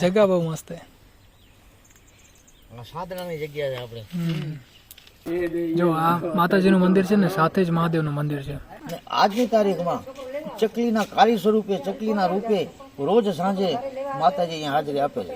જગા બહુ મસ્ત સાધનાની જગ્યા છે આપણે. જો આ માતાજીનું મંદિર છે ને સાથે જ મહાદેવનું મંદિર છે. આજની તારીખમાં ચકલીના કાર્ય સ્વરૂપે ચકલીના રૂપે રોજ સાંજે માતાજી અહીંયા હાજરી આપે છે.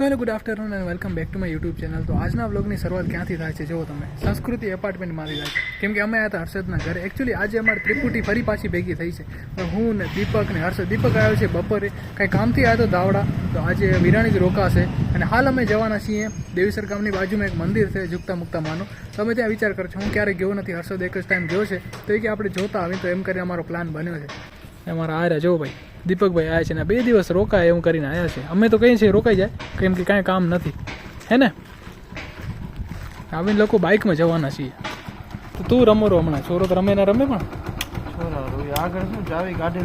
So hello good afternoon and welcome back to my YouTube channel તો આજના વ્લોગની શરૂઆત ક્યાંથી થાય છે, જુઓ તમે. સંસ્કૃતિ એપાર્ટમેન્ટમાંથી થાય છે. કેમ કે અમે હતા હર્ષદના ઘરે. એકચ્યુઅલી આજે અમારી ત્રિપુટી ફરી પાછી ભેગી થઈ છે. પણ હું ને દીપક ને હર્ષદ, દીપક આવ્યો છે બપોરે. કાંઈ કામથી આવ્યો હતો દાવડા. તો આજે વિરાણી રોકાશે. અને હાલ અમે જવાના છીએ દેવીસર ગામની બાજુમાં એક મંદિર છે ઝુકતા મુકતા માનું. તો અમે ત્યાં વિચાર કરશો હું ક્યારેય ગયો નથી? હર્ષદ એક જ ટાઈમ ગયો છે. તો એ કે આપણે જોતા આવીએ તો એમ કરીને અમારો પ્લાન બન્યો છે. અમારા આર્યા જો ભાઈ. દીપકભાઈ આવ્યા છે ને બે દિવસ રોકાય એવું કરીને આવ્યા છે. અમે તો કહીએ છીએ રોકાઈ જાય કેમ કે કાંઈ કામ નથી. હે ને? આવીને લોકો બાઇકમાં જવાના છીએ. તો તું રમો રો હમણાં. છોરો તો રમે ને રમે પણ. આગળ શું ચાવી કાઢી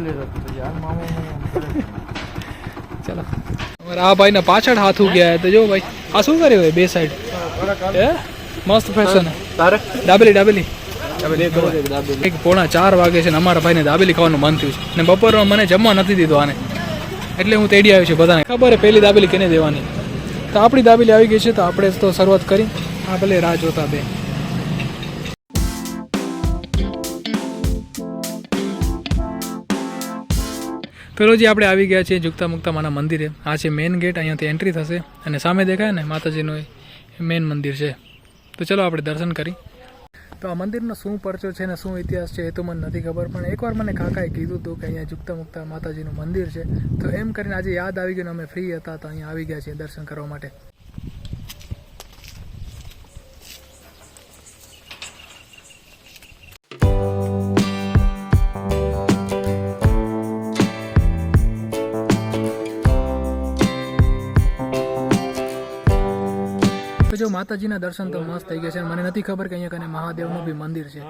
ચાલો. અમારે આ ભાઈને પાછળ હાથ ગયા તો જો ભાઈ આ શું કર્યું બે સાઈડ હે મસ્ત ફેશન તારે? દાબેલી એક પોણા ચાર વાગે છે ને અમારા ભાઈને દાબેલી ખાવાનું મન થયું છે. ને બપોરમાં મને જમવા નથી દીધો આને. એટલે હું તેડી આવ્યો છું બધાને. ખબર હે પહેલી દાબેલી કેને દેવાની? તો આપણી દાબેલી આવી ગઈ છે, તો આપણે તો શરૂઆત કરી. આ ભલે રાહ જોતા બે. પેલો જે આપણે આવી ગયા છીએ જુગતા મુકતા માના મંદિરે. આ છે મેઇન ગેટ અહીંયાથી એન્ટ્રી થશે. અને સામે દેખાય ને માતાજીનું મેઇન મંદિર છે. તો ચલો આપણે દર્શન કરી. તો આ મંદિરનો શું પરચો છે ને શું ઇતિહાસ છે એ તો મને નથી ખબર, પણ એકવાર મને કાકાએ કીધું હતું કે અહીંયા જુગતા મુકતા માતાજીનું મંદિર છે. તો એમ કરીને આજે યાદ આવી ગયું અમે ફ્રી હતા તો અહીંયા આવી ગયા છીએ દર્શન કરવા માટે. જો માતાજીના દર્શન તો મસ્ત થઈ ગયા છે. મને નથી ખબર કે અહીંયા કને મહાદેવનું બી મંદિર છે.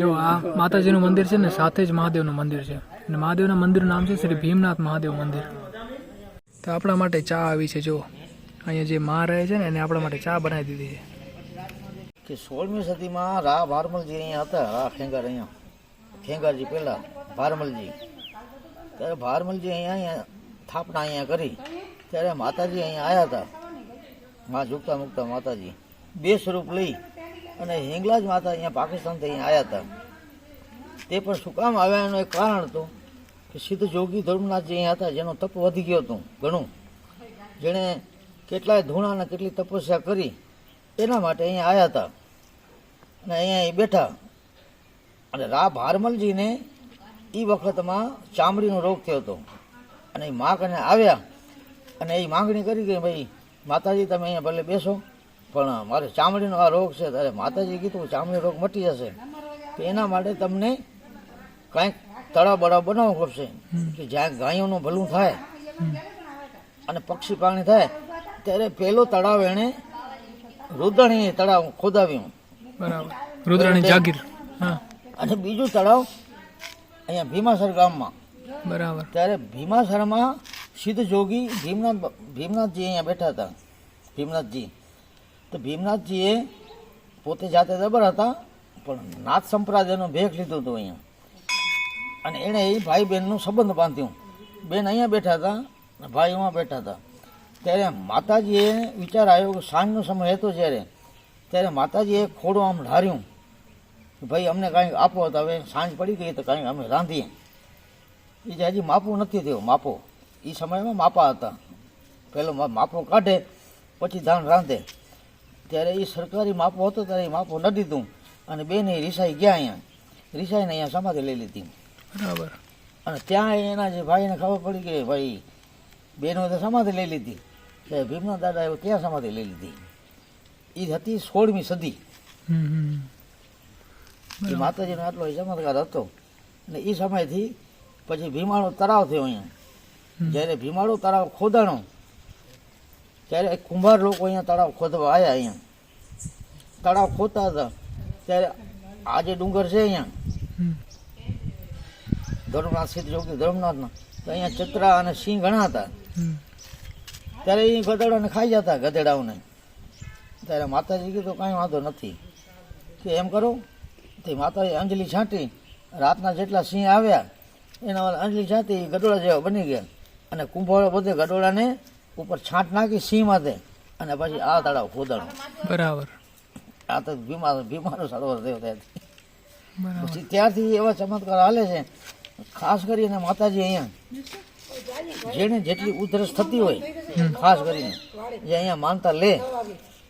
જો આ માતાજીનું મંદિર છે ને, સાથે જ મહાદેવનું મંદિર છે. અને મહાદેવના મંદિરનું નામ છે શ્રી ભીમનાથ મહાદેવ મંદિર. તો આપણા માટે ચા આવી છે, જો. અહીંયા જે માં રહે છે ને, એને આપણા માટે ચા બનાવી દીધી છે. કે સોળમી સદીમાં રા ભારમલજી અહીંયા હતા, રા ખેંગાર અહીંયા. ખેંગારજી પહેલા ભારમલજી ત્યારે ભારમલજી અહીંયા અહીંયા સ્થાપના અહીંયા કરી. ત્યારે માતાજી અહીંયા આવ્યા હતા. માં ઝુકતા મુકતા માતાજી. બે સ્વરૂપ લઈ અને હિંગલાજ માતા અહીંયા પાકિસ્તાનથી અહીંયા આવ્યા હતા. તે પણ શું કામ આવ્યાનું એક કારણ હતું કે સિદ્ધ જોગી ધર્મનાથ જે અહીંયા હતા, જેનો તપ વધી ગયો હતું ઘણું. જેણે કેટલાય ધૂણાને કેટલી તપસ્યા કરી, એના માટે અહીંયા આવ્યા હતા. અને અહીંયા એ બેઠા. અને રા ભારમલજીને એ વખતમાં ચામડીનો રોગ થયો હતો. અને એ માગને આવ્યા અને એ માગણી કરી કે ભાઈ માતાજી તમે અહીંયા ભલે બેસો પણ મારે ચામડીનો આ રોગ છે ત્યારે માતાજી કીધું ચામડી રોગ મટી જશે. તો એના માટે તમને કાંઈક તળાવ બળાવ બનાવવું પડશે કે જ્યાં ગાયોનું ભલું થાય અને પક્ષી પાણી થાય ત્યારે પહેલો તળાવ એણે રુદ્રણી તળાવ ખોદાવ્યું. બરાબર. રુદ્રણી જાગીર. હા. અને બીજું તળાવ અહીંયા ભીમાસર ગામમાં. બરાબર. ત્યારે ભીમાસરમાં સિદ્ધ જોગી ભીમનાથ ભીમનાથજી અહીંયા બેઠા હતા. ભીમનાથજી. તો ભીમનાથજીએ પોતે જાતે દબર હતા, પણ નાથ સંપ્રદાયનો ભેખ લીધો હતો અહીંયા. અને એણે એ ભાઈ બહેનનો સંબંધ બાંધ્યું. બેન અહીંયા બેઠા હતા ભાઈઓમાં બેઠા હતા. ત્યારે માતાજીએ વિચાર આવ્યો કે સાંજનો સમય હતો જ્યારે. ત્યારે માતાજીએ ખોડું આમ ઢાર્યું. ભાઈ, અમને કાંઈક આપો તો હવે સાંજ પડી ગઈ તો કાંઈક અમે રાંધીએ. એ હજી માપો નથી થયો, માપો. એ સમયમાં માપા હતા. પેલો માપો કાઢે પછી ધાન રાંધે. ત્યારે એ સરકારી માપો હતો ત્યારે એ માપો ન દીધું. અને બેને રિસાઈ ગયા અહીંયા. રિસાઈને અહીંયા સમાધિ લઈ લીધી. બરાબર. અને ત્યાં એના જે ભાઈને ખબર પડી કે ભાઈ બેનો તો સમાધિ લઈ લીધી. ત્યારે ભીમના દાદા એવું ક્યાં સમાધિ લઈ લીધી? એ હતી સોળમી સદી. એ માતાજીનો આટલો ચમત્કાર હતો. અને એ સમયથી પછી ભીમાળો તળાવ થયો અહીંયા. જ્યારે ભીમાળો તળાવ ખોદાણો, ત્યારે કુંભાર લોકો અહીંયા તળાવ ખોદવા આવ્યા અહીંયા. તળાવ ખોદતા હતા, ત્યારે આ જે ડુંગર છે અહીંયા. ધર્મનાથ સિદ્ધ જોગી ધર્મનાથના, તો અહીંયા ચતરા અને સિંહ ઘણા હતા. ત્યારે એ ગધેડાને ખાઈ જતા ગધેડાઓને. ત્યારે માતાજી કીધું, કાંઈ વાંધો નથી. કે એમ કરો, તે માતાએ અંજલિ છાંટી, રાતના જેટલા સિંહ આવ્યા, એના અંજલી ગધોડા ગડોળા જેવા બની ગયા. અને કુંભાળો પોતે ગડોળાને ઉપર છાંટ નાખી સિંહ માથે. અને પછી આ તળાવ ખોદાણો બરાબર. આ તો બીમાર બીમારો સરોવર થયો પછી ત્યારથી એવા ચમત્કાર હાલે છે. ખાસ કરીને માતાજી અહીંયા. જેને જેટલી ઉધરસ થતી હોય ખાસ કરીને જે અહીંયા માનતા લે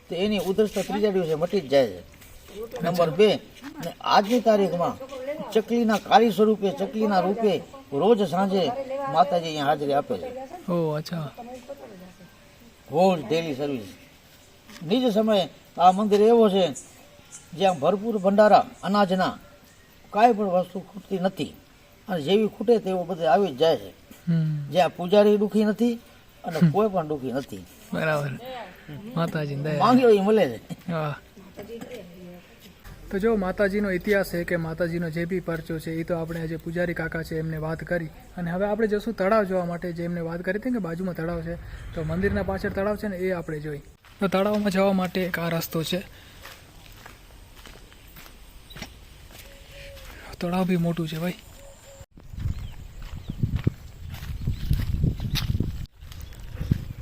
તો એની ઉધરસ તો ત્રીજા દિવસે મટી જ જાય છે. નંબર બે આજની તારીખમાં ચકલીના કાળી સ્વરૂપે ચકલીના રૂપે રોજ સાંજે માતાજી અહીંયા હાજરી આપે છે. ઓ અચ્છા. રોજ ડેલી સર્વિસ નિજ સમયે આ મંદિર એવો છે જ્યાં ભરપૂર ભંડારા અનાજના કાંઈ પણ વસ્તુ ખૂટતી નથી. અને જેવી ખૂટે તેવો બધે આવી જ જાય છે. જ્યાં પૂજારી દુઃખી નથી અને કોઈ પણ દુઃખી નથી. બરાબર. માતાજી માંગ્યો એ મળે છે. તો જો માતાજીનો ઇતિહાસ છે કે માતાજીનો જે બી પરચો છે, એ તો આપણે આજે પૂજારી કાકા છે એમને વાત કરી. અને હવે આપણે જશું તળાવ જોવા માટે, જે એમને વાત કરી હતી કે બાજુમાં તળાવ છે, તો મંદિરના પાછળ તળાવ છે ને, એ આપણે જોઈ. તો તળાવમાં જવા માટે એક આ રસ્તો છે. તળાવ બી મોટું છે ભાઈ.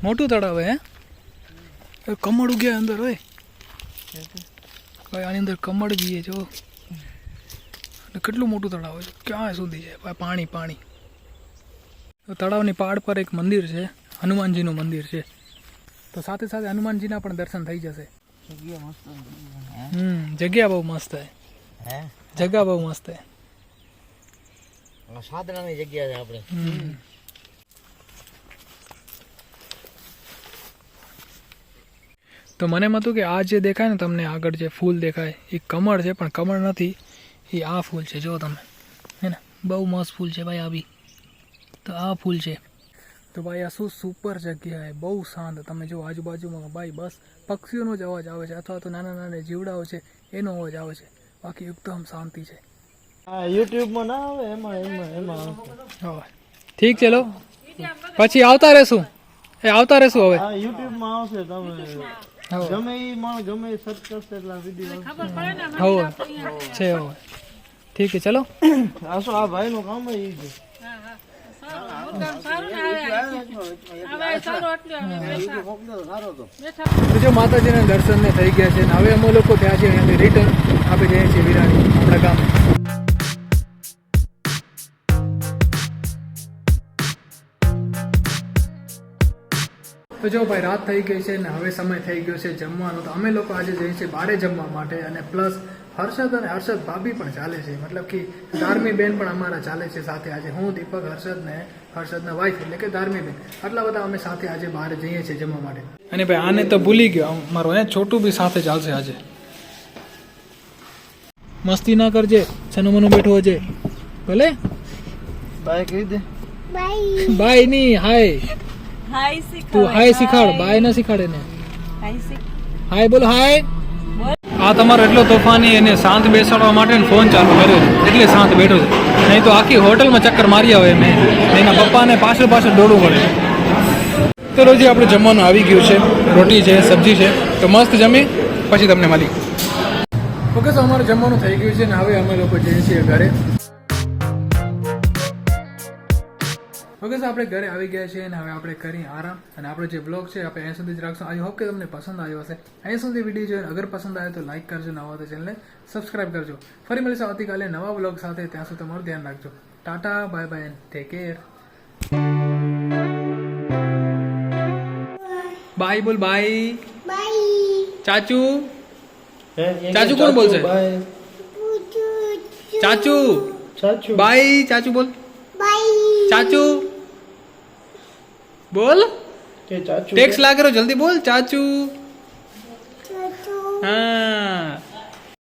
મોટું તળાવ હે? કમળ ઉગ્યા અંદર હોય. ભાઈ આની અંદર કમળ બી જો. અને કેટલું મોટું તળાવ છે ક્યાં સુધી છે ભાઈ પાણી પાણી. તો તળાવની પાડ પર એક મંદિર છે. હનુમાનજીનું મંદિર છે. તો સાથે સાથે હનુમાનજીના પણ દર્શન થઈ જશે. હમ જગ્યા બહુ મસ્ત છે. જગ્યા બહુ મસ્ત છે. સાધનાની જગ્યા છે આપણે. તો મને એમ હતું કે આ જે દેખાય ને તમને આગળ જે ફૂલ દેખાય એ કમળ છે પણ કમળ નથી. એ આ ફૂલ છે જો તમે. હે ને? બહુ મસ્ત ફૂલ છે ભાઈ આવી તો આ ફૂલ છે. તો ભાઈ આ શું સુપર જગ્યા છે. બહુ શાંત. તમે જો આજુબાજુમાં ભાઈ બસ પક્ષીઓનો જ અવાજ આવે છે અથવા તો નાના નાના જીવડાઓ છે એનો અવાજ આવે છે. બાકી એકદમ શાંતિ છે. યુટ્યુબમાં ના આવે? એમાં એમાં એમાં હવે ઠીક છે લો. પછી આવતા રહેશું. એ આવતા રહેશું હવે. યુટ્યુબમાં આવશે તમે. ગમે એ માણસ ગમે સર્ચ કરશે એટલે વીડિયો છે હવે. ઠીક છે ચલો. આ શું આ ભાઈનું કામ જ? ઈ છે તો જો માતાજીના દર્શન ને થઈ ગયા છે ને હવે અમે લોકો ત્યાં છે રિટર્ન આપણે જઈએ છીએ વિરાણી આપણા ગામે. તો જો ભાઈ રાત થઈ ગઈ છે ને હવે સમય થઈ ગયો છે જમવાનો તો અમે લોકો આજે જઈએ છીએ બારે જમવા માટે અને પ્લસ હર્ષદ અને હર્ષદ ભાભી પણ ચાલે છે. મતલબ કે ધાર્મી બેન પણ અમારા ચાલે છે સાથે આજે. હું દીપક હર્ષદ ને હર્ષદના વાઈફ એટલે કે ધાર્મી બેન. આટલા બધા અમે સાથે આજે બહાર જઈએ છીએ જમવા માટે. અને ભાઈ આને તો ભૂલી ગયો. મારો હે છોટું બી સાથે ચાલશે આજે. મસ્તી ના કરજે. સનુ મનુ બેઠો હજે. ભલે? બાય કહી દે બાયની હાય હાય શીખ તું હાય શીખાડ બાય ના શીખાડે ને હાય શીખ હાય બોલો હાય આ તમારો એટલો તોફાની એને શાંત બેસાડવા માટે ને ફોન ચાલુ કર્યો છે. એટલે શાંત બેઠો છે. નહીં તો આખી હોટલમાં ચક્કર મારી આવે મેં એના પપ્પાને પાછળ પાછળ દોડવું પડે. તો રોજી આપણે જમવાનું આવી ગયું છે. રોટી છે સબ્જી છે. તો મસ્ત જમી પછી તમને મળી. ઓકે તો અમારું જમવાનું થઈ ગયું છે ને હવે અમે લોકો જઈએ છીએ ઘરે. ઓકે તો આપણે ઘરે આવી ગયા છીએ અને હવે આપણે કરી આરામ. અને આપણો જે બ્લોગ છે આપણે અહીં સુધી જ રાખશું. આઈ હોપ કે તમને પસંદ આવ્યો હશે. અહીં સુધી વીડિયો જોઈને અગર પસંદ આવે તો લાઈક કરજો નવા તો ચેનલને સબસ્ક્રાઇબ કરજો. ફરી મળીશું આવતીકાલે નવા બ્લોગ સાથે. ત્યાં સુધી તમારું ધ્યાન રાખજો. Tata bye bye take care bye બોલ બાય ચાચુ? ચાચુ કોણ બોલશે? ચાચુ ચાચુ? બાય ચાચુ બોલ. ચાચુ? બોલ. ટેક્સ લાગે જલ્દી બોલ ચાચુ. હા.